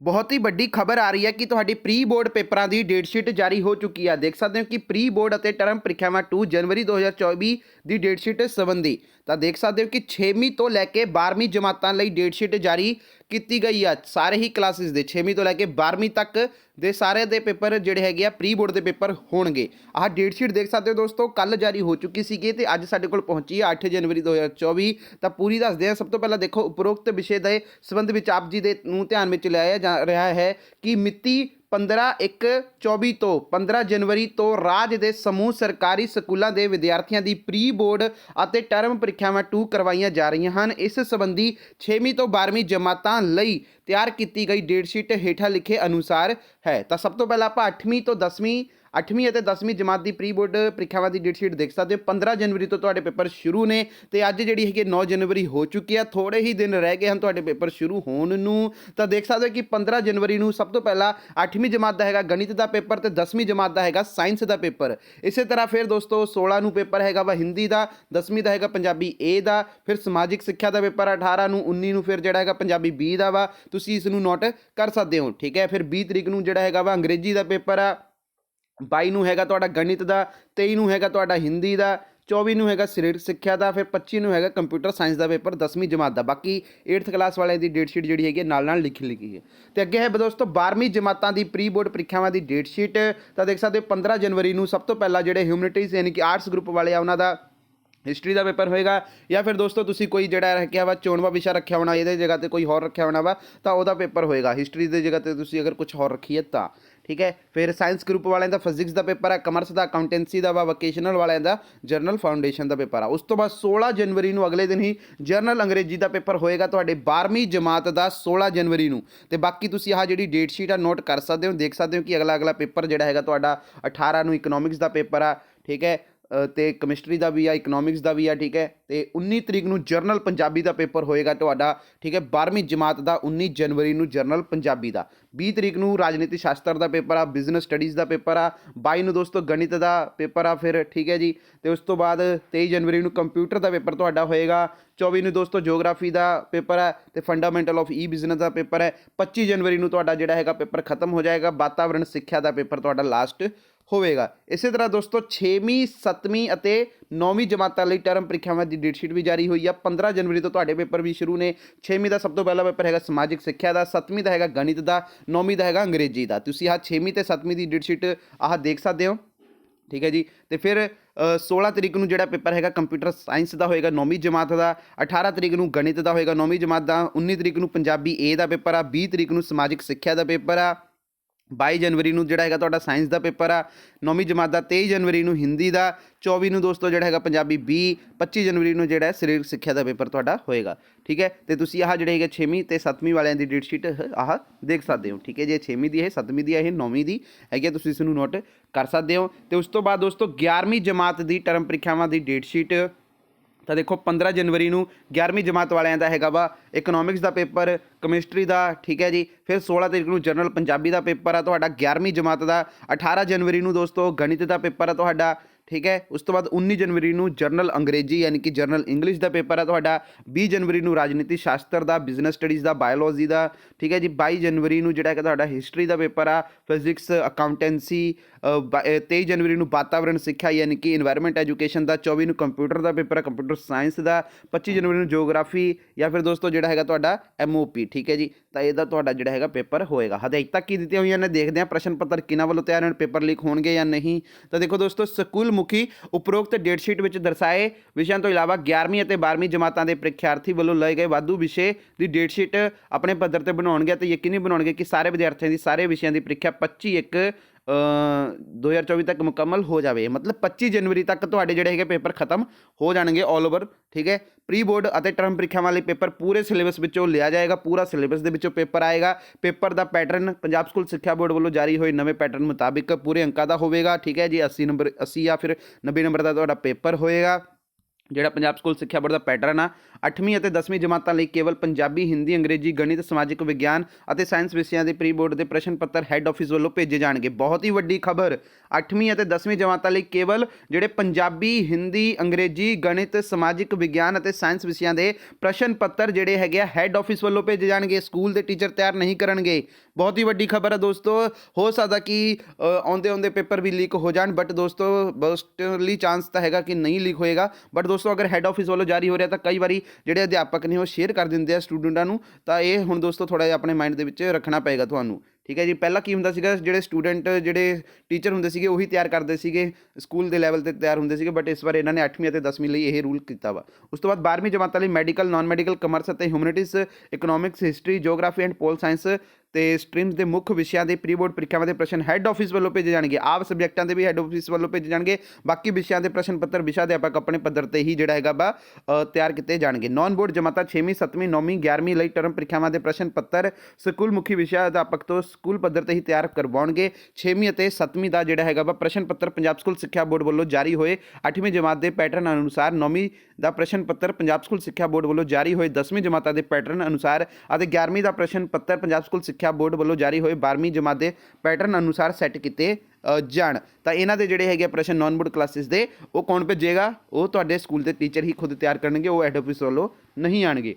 ਬਹੁਤ ਹੀ ਵੱਡੀ ਖਬਰ ਆ ਰਹੀ ਹੈ ਕਿ ਤੁਹਾਡੀ ਪ੍ਰੀ ਬੋਰਡ ਪੇਪਰਾਂ ਦੀ ਡੇਟ ਸ਼ੀਟ ਜਾਰੀ ਹੋ ਚੁੱਕੀ ਹੈ ਦੇਖ ਸਕਦੇ ਹੋ ਕਿ ਪ੍ਰੀ ਬੋਰਡ ਅਤੇ ਟਰਮ ਪ੍ਰੀਖਿਆਵਾਂ 2 ਜਨਵਰੀ 2024 ਦੀ ਡੇਟ ਸ਼ੀਟ ਸੰਬੰਧੀ ਤਾਂ ਦੇਖ ਸਕਦੇ ਹੋ ਕਿ 6ਵੀਂ ਤੋਂ ਲੈ ਕੇ 12ਵੀਂ ਜਮਾਤਾਂ ਲਈ ਡੇਟ ਸ਼ੀਟ ਜਾਰੀ ਕੀਤੀ ਗਈ ਆ। ਸਾਰੇ ਹੀ ਕਲਾਸਿਸ ਦੇ 6ਵੀਂ ਤੋਂ ਲੈ ਕੇ 12ਵੀਂ ਤੱਕ ਦੇ ਸਾਰੇ ਦੇ ਪੇਪਰ ਜਿਹੜੇ ਹੈਗੇ ਆ ਪ੍ਰੀ ਬੋਰਡ ਦੇ ਪੇਪਰ ਹੋਣਗੇ। ਆਹ ਡੇਟ ਸ਼ੀਟ ਦੇਖ ਸਕਦੇ ਹੋ ਦੋਸਤੋ ਕੱਲ ਜਾਰੀ ਹੋ ਚੁੱਕੀ ਸੀਗੀ ਤੇ ਅੱਜ ਸਾਡੇ ਕੋਲ ਪਹੁੰਚੀ ਹੈ 8 ਜਨਵਰੀ 2024 ਤਾਂ ਪੂਰੀ ਦੱਸਦੇ ਆ, ਸਭ ਤੋਂ ਪਹਿਲਾਂ ਦੇਖੋ, ਉਪਰੋਕਤ ਵਿਸ਼ੇ ਦੇ ਸੰਬੰਧ ਵਿੱਚ ਆਪ ਜੀ ਦੇ ਨੂੰ ਧਿਆਨ ਵਿੱਚ ਲਿਆਇਆ ਜਾ ਰਿਹਾ ਹੈ ਕਿ ਮਿਤੀ 15 1 24 ਤੋਂ 15 ਜਨਵਰੀ ਤੋਂ ਰਾਜ ਦੇ ਸਮੂਹ ਸਰਕਾਰੀ ਸਕੂਲਾਂ ਦੇ ਵਿਦਿਆਰਥੀਆਂ ਦੀ ਪ੍ਰੀ ਬੋਰਡ ਅਤੇ ਟਰਮ ਪ੍ਰੀਖਿਆਵਾਂ 2 ਕਰਵਾਈਆਂ ਜਾ ਰਹੀਆਂ ਹਨ। ਇਸ ਸੰਬੰਧੀ 6ਵੀਂ ਤੋਂ 12ਵੀਂ ਜਮਾਤਾਂ ਲਈ ਤਿਆਰ ਕੀਤੀ ਗਈ ਡੇਟ ਸ਼ੀਟ ਹੇਠਾਂ ਲਿਖੇ ਅਨੁਸਾਰ ਹੈ। ਤਾਂ ਸਭ ਤੋਂ ਪਹਿਲਾਂ ਆਪਾਂ 8ਵੀਂ ਤੋਂ 10ਵੀਂ 8ਵੀਂ ਅਤੇ 10ਵੀਂ ਜਮਾਤ ਦੀ ਪ੍ਰੀ ਬੋਰਡ ਪ੍ਰੀਖਿਆਵਾਂ ਦੀ ਡੇਟ ਸ਼ੀਟ ਦੇਖ ਸਕਦੇ ਹੋ। 15 ਜਨਵਰੀ ਤੋਂ ਤੁਹਾਡੇ ਪੇਪਰ ਸ਼ੁਰੂ ਨੇ ਤੇ ਅੱਜ ਜਿਹੜੀ ਹੈਗੀ 9 ਜਨਵਰੀ ਹੋ ਚੁੱਕੀ ਆ। ਥੋੜੇ ਹੀ ਦਿਨ ਰਹਿ ਗਏ ਹਨ ਤੁਹਾਡੇ ਪੇਪਰ ਸ਼ੁਰੂ ਹੋਣ ਨੂੰ। ਤਾਂ ਦੇਖ ਸਕਦੇ ਹੋ ਕਿ 15 ਜਨਵਰੀ ਨੂੰ ਸਭ ਤੋਂ ਪਹਿਲਾਂ 8ਵੀਂ ਜਮਾਤ ਦਾ ਹੈਗਾ ਗਣਿਤ ਦਾ ਪੇਪਰ ਤੇ 10ਵੀਂ ਜਮਾਤ ਦਾ ਹੈਗਾ ਸਾਇੰਸ ਦਾ ਪੇਪਰ। ਇਸੇ ਤਰ੍ਹਾਂ ਫਿਰ ਦੋਸਤੋ 16 ਨੂੰ ਪੇਪਰ ਹੈਗਾ ਵਾ ਹਿੰਦੀ ਦਾ 10ਵੀਂ ਦਾ ਹੈਗਾ ਪੰਜਾਬੀ ਏ ਦਾ, ਫਿਰ ਸਮਾਜਿਕ ਸਿੱਖਿਆ ਦਾ ਪੇਪਰ 18 ਨੂੰ 19 ਨੂੰ ਫਿਰ ਜਿਹੜਾ ਹੈਗਾ ਪੰਜਾਬੀ ਬੀ ਦਾ ਵਾ। ਤੁਸੀਂ ਇਸ ਨੂੰ ਨੋਟ ਕਰ ਸਕਦੇ ਹੋ, ਠੀਕ ਹੈ? ਫਿਰ 20 ਤਰੀਕ ਨੂੰ ਜਿਹੜਾ ਹੈਗਾ ਵਾ ਅੰਗਰੇਜ਼ੀ ਦਾ ਪੇਪਰ ਆ। ਬਾਈ ਨੂੰ ਹੈਗਾ ਤੁਹਾਡਾ ਗਣਿਤ ਦਾ 23 ਨੂੰ ਹੈਗਾ ਤੁਹਾਡਾ ਹਿੰਦੀ ਦਾ 24 ਨੂੰ ਹੈਗਾ ਸਰੀਰਕ ਸਿੱਖਿਆ ਦਾ, ਫਿਰ 25 ਨੂੰ ਹੈਗਾ ਕੰਪਿਊਟਰ ਸਾਇੰਸ ਦਾ ਪੇਪਰ 10ਵੀਂ ਜਮਾਤ ਦਾ। ਬਾਕੀ 8th ਕਲਾਸ ਵਾਲਿਆਂ ਦੀ ਡੇਟ ਸ਼ੀਟ ਜਿਹੜੀ ਹੈਗੀ ਹੈ ਨਾਲ ਨਾਲ ਲਿਖੀ ਲਿਖੀ ਹੈ। ਤੇ ਅੱਗੇ ਹੈ ਦੋਸਤੋ 12ਵੀਂ ਜਮਾਤਾਂ ਦੀ ਪ੍ਰੀ ਬੋਰਡ ਪ੍ਰੀਖਿਆਵਾਂ ਦੀ ਡੇਟ ਸ਼ੀਟ ਤਾਂ ਦੇਖ ਸਕਦੇ ਹੋ 15 ਜਨਵਰੀ ਨੂੰ ਸਭ ਤੋਂ ਪਹਿਲਾਂ ਜਿਹੜੇ ਹਿਊਮੈਨਿਟੀਜ਼ ਯਾਨੀ ਕਿ ਆਰਟਸ ਗਰੁੱਪ ਵਾਲੇ ਆ, ਉਹਨਾਂ ਦਾ ਹਿਸਟਰੀ ਦਾ ਪੇਪਰ ਹੋਏਗਾ ਜਾਂ ਫਿਰ ਦੋਸਤੋ ਤੁਸੀਂ ਕੋਈ ਜਿਹੜਾ ਰੱਖਿਆ ਵਾ, ਚੋਣਵਾ ਵਿਸ਼ਾ ਰੱਖਿਆ ਹੋਣਾ, ਇਹਦੇ ਜਗ੍ਹਾ ਤੇ ਕੋਈ ਹੋਰ ਰੱਖਿਆ ਹੋਣਾ ਵਾ, ਤਾਂ ਉਹਦਾ ਪੇਪਰ ਹੋਏਗਾ। ਹਿਸਟਰੀ ਦੀ ਜਗ੍ਹਾ ਤੇ ਤੁਸੀਂ ਅਗਰ ਕੁਝ ਹੋਰ ਰੱਖੀਏ ਤਾਂ, ਠੀਕ ਹੈ? ਫਿਰ ਸਾਇੰਸ ਗਰੁੱਪ ਵਾਲਿਆਂ ਦਾ ਫਿਜ਼ਿਕਸ ਦਾ ਪੇਪਰ ਹੈ ਕਮਰਸ ਦਾ ਅਕਾਊਂਟੈਂਸੀ ਦਾ ਵਾ ਵੋਕੇਸ਼ਨਲ ਵਾਲਿਆਂ ਦਾ ਜਰਨਲ ਫਾਊਂਡੇਸ਼ਨ ਦਾ ਪੇਪਰ ਆ। ਉਸ ਤੋਂ ਬਾਅਦ 16 ਜਨਵਰੀ ਨੂੰ ਅਗਲੇ ਦਿਨ ਹੀ ਜਰਨਲ ਅੰਗਰੇਜ਼ੀ ਦਾ ਪੇਪਰ ਹੋਏਗਾ ਤੁਹਾਡੇ 12ਵੀਂ ਜਮਾਤ ਦਾ 16 ਜਨਵਰੀ ਨੂੰ। ਤੇ ਬਾਕੀ ਤੁਸੀਂ ਆਹ ਜਿਹੜੀ ਡੇਟ ਸ਼ੀਟ ਆ ਨੋਟ ਕਰ ਸਕਦੇ ਹੋ, ਦੇਖ ਸਕਦੇ ਹੋ ਕਿ ਅਗਲਾ ਅਗਲਾ ਪੇਪਰ ਜਿਹੜਾ ਹੈਗਾ ਤੁਹਾਡਾ 18 ਨੂੰ ਇਕਨੋਮਿਕਸ ਦਾ ਪੇਪਰ ਆ, ਠੀਕ ਹੈ? ਤੇ ਕੈਮਿਸਟਰੀ ਦਾ ਵੀ ਆ ਇਕਨੋਮਿਕਸ ਦਾ ਵੀ ਆ, ਠੀਕ ਹੈ? ਤੇ 19 ਤਰੀਕ ਨੂੰ ਜਰਨਲ ਪੰਜਾਬੀ ਦਾ ਪੇਪਰ ਹੋਏਗਾ ਤੁਹਾਡਾ, ਠੀਕ ਹੈ? 12ਵੀਂ ਜਮਾਤ ਦਾ 19 ਜਨਵਰੀ ਨੂੰ ਜਰਨਲ ਪੰਜਾਬੀ ਦਾ। 20 ਤਰੀਕ ਨੂੰ ਰਾਜਨੀਤੀ ਸ਼ਾਸਤਰ ਦਾ ਪੇਪਰ ਆ ਬਿਜ਼ਨਸ ਸਟੱਡੀਜ਼ ਦਾ ਪੇਪਰ ਆ 22 ਨੂੰ ਦੋਸਤੋ ਗਣਿਤ ਦਾ ਪੇਪਰ ਆ ਫਿਰ, ਠੀਕ ਹੈ ਜੀ? ਤੇ ਉਸ ਤੋਂ ਬਾਅਦ 23 ਜਨਵਰੀ ਨੂੰ ਕੰਪਿਊਟਰ ਦਾ ਪੇਪਰ ਤੁਹਾਡਾ ਹੋਏਗਾ 24 ਨੂੰ ਦੋਸਤੋ ਜੀਓਗ੍ਰਾਫੀ ਦਾ ਪੇਪਰ ਹੈ ਤੇ ਫੰਡਾਮੈਂਟਲ ਆਫ ਈ ਬਿਜ਼ਨਸ ਦਾ ਪੇਪਰ ਹੈ 25 ਜਨਵਰੀ ਨੂੰ ਤੁਹਾਡਾ ਜਿਹੜਾ ਹੈਗਾ ਪੇਪਰ ਖਤਮ ਹੋ ਜਾਏਗਾ ਵਾਤਾਵਰਣ ਸਿੱਖਿਆ ਦਾ ਪੇਪਰ ਤੁਹਾਡਾ ਲਾਸਟ ਹੋਵੇਗਾ। ਇਸੇ ਤਰ੍ਹਾਂ ਦੋਸਤੋ 6ਵੀਂ 7ਵੀਂ ਅਤੇ 9ਵੀਂ ਜਮਾਤਾਂ ਲਈ ਟਰਮ ਪ੍ਰੀਖਿਆਵਾਂ ਦੀ ਡੇਟ ਸ਼ੀਟ ਵੀ ਜਾਰੀ ਹੋਈ ਆ। 15 ਜਨਵਰੀ ਤੋਂ ਤੁਹਾਡੇ ਪੇਪਰ ਵੀ ਸ਼ੁਰੂ ਨੇ। 6ਵੀਂ ਦਾ ਸਭ ਤੋਂ ਪਹਿਲਾ ਪੇਪਰ ਹੈਗਾ ਸਮਾਜਿਕ ਸਿੱਖਿਆ ਦਾ 7ਵੀਂ ਦਾ ਹੈਗਾ ਗਣਿਤ ਦਾ 9ਵੀਂ ਦਾ ਹੈਗਾ ਅੰਗਰੇਜ਼ੀ ਦਾ। ਤੁਸੀਂ ਆਹ 6ਵੀਂ ਤੇ 7ਵੀਂ ਦੀ ਡੇਟ ਸ਼ੀਟ ਆਹ ਦੇਖ ਸਕਦੇ ਹੋ। ਠੀਕ ਹੈ ਜੀ? ਤੇ ਫਿਰ ਅ, 16 ਤਰੀਕ ਨੂੰ ਜਿਹੜਾ ਪੇਪਰ ਹੈਗਾ ਕੰਪਿਊਟਰ ਸਾਇੰਸ ਦਾ ਹੋਏਗਾ 9ਵੀਂ ਜਮਾਤ ਦਾ 18 ਤਰੀਕ ਨੂੰ ਗਣਿਤ ਦਾ ਹੋਏਗਾ 9ਵੀਂ ਜਮਾਤ ਦਾ 19 ਤਰੀਕ ਨੂੰ ਪੰਜਾਬੀ ਏ ਦਾ ਪੇਪਰ ਆ 20 ਤਰੀਕ ਨੂੰ ਸਮਾਜਿਕ ਸਿੱਖਿਆ ਦਾ ਪੇਪਰ ਆ। 22 ਜਨਵਰੀ ਨੂੰ ਜਿਹੜਾ ਹੈਗਾ ਤੁਹਾਡਾ ਸਾਇੰਸ ਦਾ ਪੇਪਰ ਆ 9ਵੀਂ ਜਮਾਤ ਦਾ 23 ਜਨਵਰੀ ਨੂੰ ਹਿੰਦੀ ਦਾ 24 ਨੂੰ ਦੋਸਤੋ ਜਿਹੜਾ ਹੈਗਾ ਪੰਜਾਬੀ ਬੀ 25 ਜਨਵਰੀ ਨੂੰ ਜਿਹੜਾ ਹੈ ਸਰੀਰਕ ਸਿੱਖਿਆ ਦਾ ਪੇਪਰ ਤੁਹਾਡਾ ਹੋਏਗਾ ਠੀਕ ਹੈ? ਤੇ ਤੁਸੀਂ ਆਹ ਜਿਹੜੇ ਹੈਗੇ 6ਵੀਂ ਤੇ 7ਵੀਂ ਵਾਲਿਆਂ ਦੀ ਡੇਟ ਸ਼ੀਟ ਆਹ ਦੇਖ ਸਕਦੇ ਹੋ ਠੀਕ ਹੈ? ਜੇ 6ਵੀਂ ਦੀ ਹੈ 7ਵੀਂ ਦੀ ਹੈ ਇਹ 9ਵੀਂ ਦੀ ਹੈਗੀ ਹੈ, ਤੁਸੀਂ ਇਸ ਨੂੰ ਨੋਟ ਕਰ ਸਕਦੇ ਹੋ। ਤੇ ਉਸ ਤੋਂ ਬਾਅਦ ਦੋਸਤੋ 11ਵੀਂ ਜਮਾਤ ਦੀ ਟਰਮ ਪ੍ਰੀਖਿਆਵਾਂ ਦੀ ਡੇਟ ਸ਼ੀਟ ਤਾਂ ਦੇਖੋ 15 ਜਨਵਰੀ ਨੂੰ 11ਵੀਂ ਜਮਾਤ ਵਾਲਿਆਂ ਦਾ ਹੈਗਾ ਵਾ ਇਕਨੋਮਿਕਸ ਦਾ ਪੇਪਰ ਕੈਮਿਸਟਰੀ ਦਾ, ਠੀਕ ਹੈ ਜੀ। ਫਿਰ 16 ਤਰੀਕ ਨੂੰ ਜਨਰਲ ਪੰਜਾਬੀ ਦਾ ਪੇਪਰ ਆ ਤੁਹਾਡਾ 11ਵੀਂ ਜਮਾਤ ਦਾ 18 ਜਨਵਰੀ ਨੂੰ ਦੋਸਤੋ ਗਣਿਤ ਦਾ ਪੇਪਰ ਆ ਤੁਹਾਡਾ। ਠੀਕ ਹੈ? ਉਸ ਤੋਂ ਬਾਅਦ 19 ਜਨਵਰੀ ਨੂੰ ਜਰਨਲ ਅੰਗਰੇਜ਼ੀ, ਯਾਨੀ ਕਿ ਜਰਨਲ ਇੰਗਲਿਸ਼ ਦਾ ਪੇਪਰ ਹੈ ਤੁਹਾਡਾ। 20 ਜਨਵਰੀ ਨੂੰ ਰਾਜਨੀਤੀ ਸ਼ਾਸਤਰ ਦਾ ਬਿਜ਼ਨਸ ਸਟੱਡੀਜ਼ ਦਾ ਬਾਇਓਲੋਜੀ ਦਾ, ਠੀਕ ਹੈ ਜੀ? 22 ਜਨਵਰੀ ਨੂੰ ਜਿਹੜਾ ਹੈ ਤੁਹਾਡਾ ਹਿਸਟਰੀ ਦਾ ਪੇਪਰ ਆ ਫਿਜ਼ਿਕਸ ਅਕਾਊਂਟੈਂਸੀ 23 ਜਨਵਰੀ ਨੂੰ ਵਾਤਾਵਰਣ, ਸਿੱਖਿਆ, ਯਾਨੀ ਕਿ এনवायरमेंट ਐਜੂਕੇਸ਼ਨ ਦਾ 24 ਨੂੰ ਕੰਪਿਊਟਰ ਦਾ ਪੇਪਰ ਆ ਕੰਪਿਊਟਰ ਸਾਇੰਸ ਦਾ 25 ਜਨਵਰੀ ਨੂੰ ਜੀਓਗ੍ਰਾਫੀ ਜਾਂ ਫਿਰ ਦੋਸਤੋ ਜਿਹੜਾ ਹੈਗਾ ਤੁਹਾਡਾ ਐਮਓਪੀ ਠੀਕ ਹੈ ਜੀ? ਤਾਂ ਇਹਦਾ ਤੁਹਾਡਾ ਜਿਹੜਾ ਹੈਗਾ ਪੇਪਰ ਹੋਏਗਾ। ਹਦਾਇਤਾਂ ਕੀ ਦਿੱਤੀਆਂ ਹੋਈਆਂ ਨੇ? ਦੇਖਦੇ ਆ ਪ੍ਰਸ਼ਨ ਪੱਤਰ ਕਿਨਾਂ ਵੱਲੋਂ ਤਿਆਰ ਹੋਣ, ਪੇਪਰ ਲੀਕ ਹੋਣਗੇ ਜਾਂ ਨਹੀਂ? ਤਾਂ ਦੇਖੋ ਦੋਸਤੋ, ਸਕੂਲ ਮੁਖੀ ਉਪਰੋਕਤ ਡੇਟ ਸ਼ੀਟ ਵਿੱਚ ਦਰਸਾਏ ਵਿਸ਼ਿਆਂ ਤੋਂ ਇਲਾਵਾ 11ਵੀਂ ਅਤੇ 12ਵੀਂ ਜਮਾਤਾਂ ਦੇ ਪ੍ਰੀਖਿਆਰਥੀ ਵੱਲੋਂ ਲਏ ਗਏ ਵਾਧੂ ਵਿਸ਼ੇ ਦੀ ਡੇਟ ਸ਼ੀਟ ਆਪਣੇ ਪੱਧਰ ਤੇ ਬਣਾਉਣਗੇ ਤੇ ਯਕੀਨੀ ਬਣਾਉਣਗੇ ਕਿ ਸਾਰੇ ਵਿਦਿਆਰਥੀਆਂ ਦੀ ਸਾਰੇ ਵਿਸ਼ਿਆਂ ਦੀ ਪ੍ਰੀਖਿਆ 25 ਇੱਕ 2024 ਤੱਕ ਮੁਕੰਮਲ ਹੋ ਜਾਵੇ। ਮਤਲਬ 25 ਜਨਵਰੀ ਤੱਕ ਤੁਹਾਡੇ ਜਿਹੜੇ ਹੈਗੇ ਪੇਪਰ ਖਤਮ ਹੋ ਜਾਣਗੇ 올 ਓਵਰ ਠੀਕ ਹੈ? ਪ੍ਰੀ ਬੋਰਡ ਅਤੇ ਟਰਮ ਪ੍ਰੀਖਿਆਵਾਂ ਲਈ ਪੇਪਰ ਪੂਰੇ ਸਿਲੇਬਸ ਵਿੱਚੋਂ ਲਿਆ ਜਾਏਗਾ, ਪੂਰਾ ਸਿਲੇਬਸ ਦੇ ਵਿੱਚੋਂ ਪੇਪਰ ਆਏਗਾ। ਪੇਪਰ ਦਾ ਪੈਟਰਨ ਪੰਜਾਬ ਸਕੂਲ ਸਿੱਖਿਆ ਬੋਰਡ ਵੱਲੋਂ ਜਾਰੀ ਹੋਏ ਨਵੇਂ ਪੈਟਰਨ ਮੁਤਾਬਿਕ ਪੂਰੇ ਅੰਕਾਂ ਦਾ ਹੋਵੇਗਾ, ਠੀਕ ਹੈ ਜੀ? 80 ਨੰਬਰ 80 ਜਾਂ ਫਿਰ 90 ਨੰਬਰ ਦਾ ਤੁਹਾਡਾ ਪੇਪਰ ਹੋਏਗਾ। ਜਿਹੜਾ ਪੰਜਾਬ ਸਕੂਲ ਸਿੱਖਿਆ ਬੋਰਡ ਦਾ ਪੈਟਰਨ ਆ 8ਵੀਂ ਅਤੇ 10ਵੀਂ ਜਮਾਤਾਂ ਲਈ ਕੇਵਲ ਪੰਜਾਬੀ, ਹਿੰਦੀ, ਅੰਗਰੇਜ਼ੀ, ਗਣਿਤ, ਸਮਾਜਿਕ ਵਿਗਿਆਨ ਅਤੇ ਸਾਇੰਸ ਵਿਸ਼ਿਆਂ ਦੇ ਪ੍ਰੀ ਬੋਰਡ ਦੇ ਪ੍ਰਸ਼ਨ ਪੱਤਰ ਹੈੱਡ ਆਫਿਸ ਵੱਲੋਂ ਭੇਜੇ ਜਾਣਗੇ। ਬਹੁਤ ਹੀ ਵੱਡੀ ਖਬਰ 8ਵੀਂ ਅਤੇ 10ਵੀਂ ਜਮਾਤਾਂ ਲਈ ਕੇਵਲ ਜਿਹੜੇ ਪੰਜਾਬੀ, ਹਿੰਦੀ, ਅੰਗਰੇਜ਼ੀ, ਗਣਿਤ, ਸਮਾਜਿਕ ਵਿਗਿਆਨ ਅਤੇ ਸਾਇੰਸ ਵਿਸ਼ਿਆਂ ਦੇ ਪ੍ਰਸ਼ਨ ਪੱਤਰ ਜਿਹੜੇ ਹੈਗੇ ਆ ਹੈੱਡ ਆਫਿਸ ਵੱਲੋਂ ਭੇਜੇ ਜਾਣਗੇ। ਸਕੂਲ ਦੇ ਟੀਚਰ ਤਿਆਰ ਨਹੀਂ ਕਰਨਗੇ। ਬਹੁਤ ਹੀ ਵੱਡੀ ਖਬਰ ਆ ਦੋਸਤੋ। ਹੋ ਸਕਦਾ ਕਿ ਆਉਂਦੇ ਆਉਂਦੇ ਪੇਪਰ ਵੀ ਲੀਕ ਹੋ ਜਾਣ ਬਟ ਦੋਸਤੋ ਬੋਸਟਲੀ ਚਾਂਸ ਤਾਂ ਹੈਗਾ ਕਿ ਨਹੀਂ ਲੀਕ ਹੋਏਗਾ ਬਟ ਦੋਸਤੋ, ਅਗਰ ਹੈੱਡ ਆਫਿਸ ਵੱਲੋਂ ਜਾਰੀ ਹੋ ਰਿਹਾ ਤਾਂ ਕਈ ਵਾਰੀ ਜਿਹੜੇ ਅਧਿਆਪਕ ਨੇ ਉਹ ਸ਼ੇਅਰ ਕਰ ਦਿੰਦੇ ਆ ਸਟੂਡੈਂਟਾਂ ਨੂੰ, ਤਾਂ ਇਹ ਹੁਣ ਦੋਸਤੋ ਥੋੜਾ ਜਿਹਾ ਆਪਣੇ ਮਾਈਂਡ ਦੇ ਵਿੱਚ ਰੱਖਣਾ ਪਏਗਾ ਤੁਹਾਨੂੰ। ਠੀਕ ਹੈ ਜੀ? ਪਹਿਲਾਂ ਕੀ ਹੁੰਦਾ ਸੀਗਾ, ਜਿਹੜੇ ਸਟੂਡੈਂਟ ਜਿਹੜੇ ਟੀਚਰ ਹੁੰਦੇ ਸੀਗੇ, ਉਹੀ ਤਿਆਰ ਕਰਦੇ ਸੀਗੇ ਸਕੂਲ ਦੇ ਲੈਵਲ ਤੇ ਤਿਆਰ ਹੁੰਦੇ ਸੀਗੇ ਬਟ ਇਸ ਵਾਰ ਇਹਨਾਂ ਨੇ 8ਵੀਂ ਅਤੇ 10ਵੀਂ ਲਈ ਇਹ ਰੂਲ ਕੀਤਾ ਵਾ। ਉਸ ਤੋਂ ਬਾਅਦ 12ਵੀਂ ਜਮਾਤਾਂ ਲਈ ਮੈਡੀਕਲ ਨਾਨ ਮੈਡੀਕਲ ਕਮਰਸ ਅਤੇ humanities economics history geography and pol science ਤੇ ਸਟਰੀਮਸ ਦੇ ਮੁੱਖ ਵਿਸ਼ਿਆਂ ਦੇ ਪ੍ਰੀ ਬੋਰਡ ਪ੍ਰੀਖਿਆਵਾਂ ਦੇ ਪ੍ਰਸ਼ਨ ਹੈੱਡ ਆਫਿਸ ਵੱਲੋਂ ਭੇਜੇ ਜਾਣਗੇ। ਆਪ ਸਬਜੈਕਟਾਂ ਦੇ ਵੀ ਹੈੱਡ ਆਫਿਸ ਵੱਲੋਂ ਭੇਜੇ ਜਾਣਗੇ। ਬਾਕੀ ਵਿਸ਼ਿਆਂ ਦੇ ਪ੍ਰਸ਼ਨ ਪੱਤਰ, ਵਿਸ਼ਾ ਅਧਿਆਪਕ ਆਪਣੇ ਪੱਧਰ ਤੇ ਹੀ ਜਿਹੜਾ ਹੈਗਾ ਵਾ ਤਿਆਰ ਕੀਤੇ ਜਾਣਗੇ। ਨਾਨ ਬੋਰਡ ਜਮਾਤਾਂ 6ਵੀਂ 7ਵੀਂ 9ਵੀਂ 11ਵੀਂ ਲਈ ਟਰਮ ਪ੍ਰੀਖਿਆਵਾਂ ਦੇ ਪ੍ਰਸ਼ਨ ਪੱਤਰ ਸਕੂਲ ਮੁਖੀ ਵਿਸ਼ਾ ਅਧਿਆਪਕ ਤੋਂ ਸਕੂਲ ਪੱਧਰ ਤੇ ਹੀ ਤਿਆਰ ਕਰਵਾਉਣਗੇ। 6ਵੀਂ ਅਤੇ 7ਵੀਂ ਦਾ ਜਿਹੜਾ ਹੈਗਾ ਵਾ ਪ੍ਰਸ਼ਨ ਪੱਤਰ ਪੰਜਾਬ ਸਕੂਲ ਸਿੱਖਿਆ ਬੋਰਡ ਵੱਲੋਂ ਜਾਰੀ ਹੋਏ। 8ਵੀਂ ਜਮਾਤ ਦੇ ਪੈਟਰਨ ਅਨੁਸਾਰ 9ਵੀਂ ਦਾ ਪ੍ਰਸ਼ਨ ਪੱਤਰ ਪੰਜਾਬ ਸਕੂਲ ਸਿੱਖਿਆ ਬੋਰਡ ਵੱਲੋਂ ਜਾਰੀ ਹੋਏ। 10ਵੀਂ ਜਮਾਤਾਂ ਦੇ ਪੈਟਰਨ ਅਨੁਸਾਰ ਅਤੇ 11ਵੀਂ ਦਾ ਪ੍ਰਸ਼ਨ ਪੱਤਰ ਪੰਜਾਬ ਸਕੂਲ ਸਿੱਖਿਆ ਬੋਰਡ ਵੱਲੋਂ ਜਾਰੀ ਹੋਏ 12ਵੀਂ ਜਮਾਤ ਦੇ ਪੈਟਰਨ ਅਨੁਸਾਰ ਸੈੱਟ ਕੀਤੇ ਜਾਣ। ਤਾਂ ਇਹਨਾਂ ਦੇ ਜਿਹੜੇ ਹੈਗੇ ਪ੍ਰਸ਼ਨ ਨਾਨ ਬੋਰਡ ਕਲਾਸਿਸ ਦੇ, ਉਹ ਕੌਣ ਭੇਜੇਗਾ? ਉਹ ਤੁਹਾਡੇ ਸਕੂਲ ਦੇ ਟੀਚਰ ਹੀ ਖੁਦ ਤਿਆਰ ਕਰਨਗੇ, ਉਹ ਹੈੱਡ ਆਫਿਸ ਵੱਲੋਂ ਨਹੀਂ ਆਣਗੇ।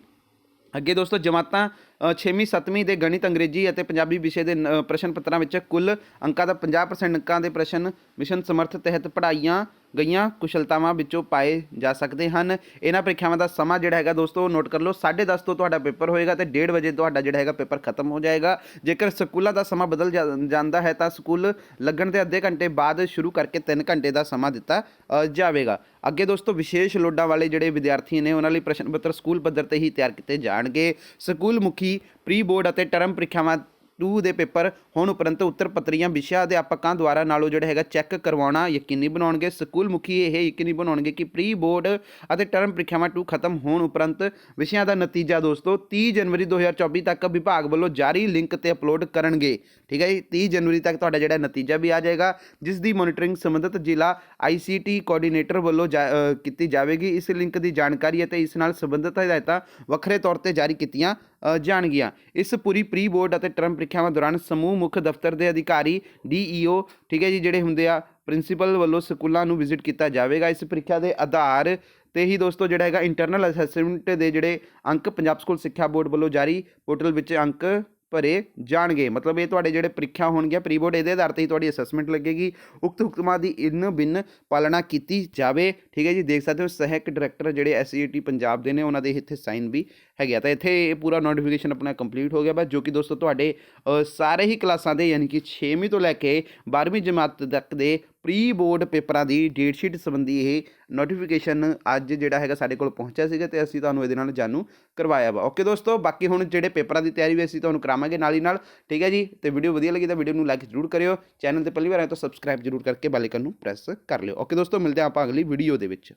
ਅੱਗੇ ਦੋਸਤੋ ਜਮਾਤਾਂ 6ਵੀਂ 7ਵੀਂ ਦੇ ਗਣਿਤ ਅੰਗਰੇਜ਼ੀ ਅਤੇ ਪੰਜਾਬੀ ਵਿਸ਼ੇ ਦੇ ਨ- ਪ੍ਰਸ਼ਨ ਪੱਤਰਾਂ ਵਿੱਚ ਕੁੱਲ ਅੰਕਾਂ ਦਾ 50% ਅੰਕਾਂ ਦੇ ਪ੍ਰਸ਼ਨ ਮਿਸ਼ਨ ਸਮਰਥ ਤਹਿਤ ਪੜ੍ਹਾਈਆਂ ਗਈਆਂ। ਕੁਸ਼ਲਤਾਵਾਂ ਵਿੱਚੋਂ ਪਾਏ ਜਾ ਸਕਦੇ ਹਨ। ਇਹਨਾਂ ਪ੍ਰੀਖਿਆਵਾਂ ਦਾ ਸਮਾਂ ਜਿਹੜਾ ਹੈਗਾ ਦੋਸਤੋ ਨੋਟ ਕਰ ਲਓ 10:30 ਤੋਂ ਤੁਹਾਡਾ ਪੇਪਰ ਹੋਏਗਾ ਤੇ 1:30 ਵਜੇ ਤੁਹਾਡਾ ਜਿਹੜਾ ਹੈਗਾ ਪੇਪਰ ਖਤਮ ਹੋ ਜਾਏਗਾ। ਜੇਕਰ ਸਕੂਲਾਂ ਦਾ ਸਮਾਂ ਬਦਲ ਜਾ- ਜਾਂਦਾ ਹੈ ਤਾਂ ਸਕੂਲ ਲੱਗਣ ਦੇ ਅੱਧੇ ਘੰਟੇ ਬਾਅਦ ਸ਼ੁਰੂ ਕਰਕੇ 3 ਘੰਟੇ ਦਾ ਸਮਾਂ ਦਿੱਤਾ ਜਾਵੇਗਾ। ਅੱਗੇ ਦੋਸਤੋ, ਵਿਸ਼ੇਸ਼ ਲੋਡਾਂ ਵਾਲੇ ਜਿਹੜੇ ਵਿਦਿਆਰਥੀ ਨੇ, ਉਹਨਾਂ ਲਈ ਪ੍ਰਸ਼ਨ ਪੱਤਰ ਸਕੂਲ ਪੱਧਰ ਤੇ ਹੀ ਤਿਆਰ ਕੀਤੇ ਜਾਣਗੇ। ਸਕੂਲ ਮੁਖੀ ਪ੍ਰੀ ਬੋਰਡ ਅਤੇ ਟਰਮ ਪ੍ਰੀਖਿਆਵਾਂ 2 ਦੇ ਪੇਪਰ ਹੋਣ ਉਪਰੰਤ ਉੱਤਰ ਪੱਤਰੀਆਂ, ਵਿਸ਼ਾ ਅਧਿਆਪਕਾਂ ਦੁਆਰਾ ਨਾਲੋਂ ਜਿਹੜਾ ਹੈਗਾ ਚੈੱਕ ਕਰਵਾਉਣਾ ਯਕੀਨੀ ਬਣਾਉਣਗੇ। ਸਕੂਲ ਮੁਖੀ ਇਹ ਯਕੀਨੀ ਬਣਾਉਣਗੇ ਕਿ ਪ੍ਰੀ ਬੋਰਡ ਅਤੇ ਟਰਮ ਪ੍ਰੀਖਿਆਵਾਂ 2 ਖਤਮ ਹੋਣ ਉਪਰੰਤ ਵਿਸ਼ਿਆਂ ਦਾ ਨਤੀਜਾ ਦੋਸਤੋ 30 ਜਨਵਰੀ 2024 ਤੱਕ ਵਿਭਾਗ ਵੱਲੋਂ ਜਾਰੀ ਲਿੰਕ ਤੇ ਅਪਲੋਡ ਕਰਨਗੇ। ਠੀਕ ਹੈ ਜੀ? 30 ਜਨਵਰੀ ਤੱਕ ਤੁਹਾਡਾ ਜਿਹੜਾ ਨਤੀਜਾ ਵੀ ਆ ਜਾਏਗਾ, ਜਿਸ ਦੀ ਮੋਨੀਟਰਿੰਗ ਸੰਬੰਧਿਤ ਜ਼ਿਲ੍ਹਾ ਆਈਸੀਟੀ ਕੋਆਰਡੀਨੇਟਰ ਵੱਲੋਂ ਜਾ- ਕੀਤੀ ਜਾਵੇਗੀ। ਇਸ ਲਿੰਕ ਦੀ ਜਾਣਕਾਰੀ ਅਤੇ ਇਸ ਨਾਲ ਸੰਬੰਧਿਤ ਹਦਾਇਤਾਂ ਵੱਖਰੇ ਤੌਰ ਤੇ ਜਾਰੀ ਕੀਤੀਆਂ ਜਾਣਗੀਆਂ। ਇਸ ਪੂਰੀ ਪ੍ਰੀ ਬੋਰਡ ਅਤੇ ਟਰਮ ਪ੍ਰੀਖਿਆਵਾਂ ਦੌਰਾਨ ਸਮੂਹ ਮੁੱਖ ਦਫ਼ਤਰ ਦੇ ਅਧਿਕਾਰੀ ਡੀਈਓ ਠੀਕ ਹੈ ਜੀ, ਜਿਹੜੇ ਹੁੰਦੇ ਆ, ਪ੍ਰਿੰਸੀਪਲ ਵੱਲੋਂ ਸਕੂਲਾਂ ਨੂੰ ਵਿਜ਼ਿਟ ਕੀਤਾ ਜਾਵੇਗਾ। ਇਸ ਪ੍ਰੀਖਿਆ ਦੇ ਆਧਾਰ ਤੇ ਹੀ ਦੋਸਤੋ ਜਿਹੜਾ ਹੈਗਾ ਇੰਟਰਨਲ ਅਸੈਸਮੈਂਟ ਦੇ ਜਿਹੜੇ ਅੰਕ ਪੰਜਾਬ ਸਕੂਲ ਸਿੱਖਿਆ ਬੋਰਡ ਵੱਲੋਂ ਜਾਰੀ, ਪੋਰਟਲ ਵਿੱਚ ਅੰਕ ਭਰੇ ਜਾਣਗੇ। ਮਤਲਬ ਇਹ ਤੁਹਾਡੇ ਜਿਹੜੇ ਪ੍ਰੀਖਿਆ ਹੋਣਗੀਆਂ ਪ੍ਰੀ ਬੋਰਡ ਇਹਦੇ ਆਧਾਰ ਤੇ ਹੀ ਤੁਹਾਡੀ ਅਸੈਸਮੈਂਟ ਲੱਗੇਗੀ। ਉਕਤ ਹੁਕਮਾਂ ਦੀ ਇਨ ਬਿਨ ਪਾਲਣਾ ਕੀਤੀ ਜਾਵੇ। ਠੀਕ ਹੈ ਜੀ, ਦੇਖ ਸਕਦੇ ਹੋ ਸਹਾਇਕ ਡਾਇਰੈਕਟਰ ਜਿਹੜੇ ਐਸਸੀਟੀ ਪੰਜਾਬ ਦੇ ਨੇ, ਉਹਨਾਂ ਦੇ ਇੱਥੇ ਸਾਈਨ ਵੀ ਹੈਗੇ ਆ। ਤਾਂ ਇੱਥੇ ਇਹ ਪੂਰਾ ਨੋਟੀਫਿਕੇਸ਼ਨ ਆਪਣਾ ਕੰਪਲੀਟ ਹੋ ਗਿਆ ਬਸ, ਜੋ ਕਿ ਦੋਸਤੋ ਤੁਹਾਡੇ ਸਾਰੇ ਹੀ ਕਲਾਸਾਂ ਦੇ ਯਾਨੀ ਕਿ 6ਵੀਂ ਤੋਂ ਲੈ ਕੇ 12ਵੀਂ ਜਮਾਤ ਤੱਕ ਦੇ ਪ੍ਰੀ ਬੋਰਡ ਪੇਪਰਾਂ ਦੀ ਡੇਟ ਸ਼ੀਟ ਸੰਬੰਧੀ ਇਹ ਨੋਟੀਫਿਕੇਸ਼ਨ ਅੱਜ ਜਿਹੜਾ ਹੈਗਾ ਸਾਡੇ ਕੋਲ ਪਹੁੰਚਿਆ ਸੀਗਾ ਤੇ ਅਸੀਂ ਤੁਹਾਨੂੰ ਇਹਦੇ ਨਾਲ ਜਾਣੂ ਕਰਵਾਇਆ ਵਾ। ਓਕੇ ਦੋਸਤੋ, ਬਾਕੀ ਹੁਣ ਜਿਹੜੇ ਪੇਪਰਾਂ ਦੀ ਤਿਆਰੀ ਵੀ ਅਸੀਂ ਤੁਹਾਨੂੰ ਕਰਾਵਾਂਗੇ ਨਾਲ ਹੀ ਨਾਲ, ਠੀਕ ਹੈ ਜੀ? ਤੇ ਵੀਡੀਓ ਵਧੀਆ ਲੱਗੀ ਤਾਂ ਵੀਡੀਓ ਨੂੰ ਲਾਈਕ ਜ਼ਰੂਰ ਕਰਿਓ। ਚੈਨਲ ਤੇ ਪਹਿਲੀ ਵਾਰ ਆਏ ਤਾਂ ਸਬਸਕ੍ਰਾਈਬ ਜ਼ਰੂਰ ਕਰਕੇ ਬੈਲ ਆਈਕਨ ਨੂੰ ਪ੍ਰੈਸ ਕਰ ਲਿਓ। ਓਕੇ ਦੋਸਤੋ, ਮਿਲਦੇ ਹਾਂ ਆਪਾਂ ਅਗਲੀ ਵੀਡੀਓ ਦੇ ਵਿੱਚ।